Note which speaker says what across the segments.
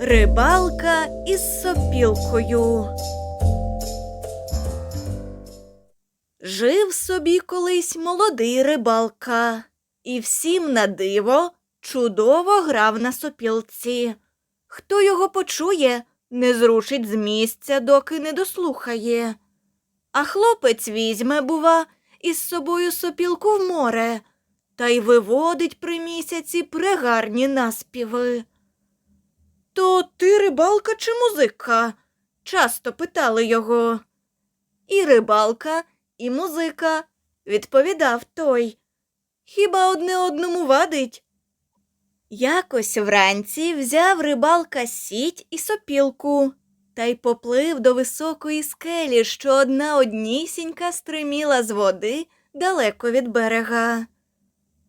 Speaker 1: Рибалка із сопілкою. Жив собі колись молодий рибалка, і всім на диво чудово грав на сопілці. Хто його почує, не зрушить з місця, доки не дослухає. А хлопець візьме, бува, із собою сопілку в море та й виводить при місяці прегарні наспіви. То ти рибалка чи музика? часто питали його. І рибалка, і музика, відповідав той. Хіба одне одному вадить? Якось вранці взяв рибалка сіть і сопілку та й поплив до високої скелі, що одна однісінька стриміла з води далеко від берега.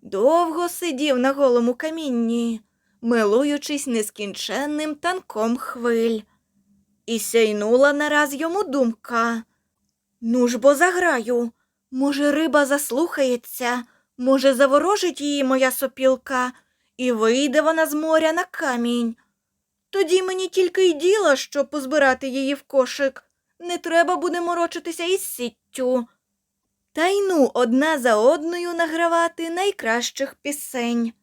Speaker 1: Довго сидів на голому камінні, милуючись нескінченним танком хвиль. І сяйнула нараз йому думка. Ну ж бо заграю. Може, риба заслухається, може, заворожить її моя сопілка, і вийде вона з моря на камінь. Тоді мені тільки й діла, щоб позбирати її в кошик. Не треба буде морочитися із сіттю. Та й ну одна за одною награвати найкращих пісень.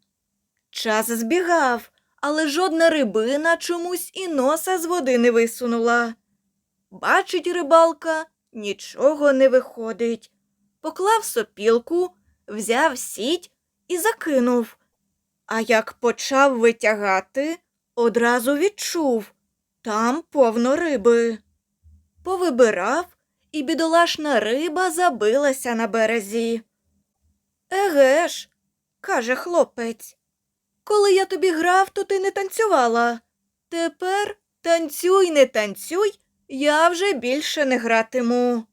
Speaker 1: Час збігав, але жодна рибина чомусь і носа з води не висунула. Бачить рибалка, нічого не виходить. Поклав сопілку, взяв сіть і закинув. А як почав витягати, одразу відчув там повно риби. Повибирав, і бідолашна риба забилася на березі. Еге ж, каже хлопець. Коли я тобі грав, то ти не танцювала. Тепер танцюй, не танцюй, я вже більше не гратиму.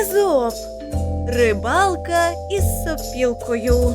Speaker 1: Езоп. Рибалка із сопілкою.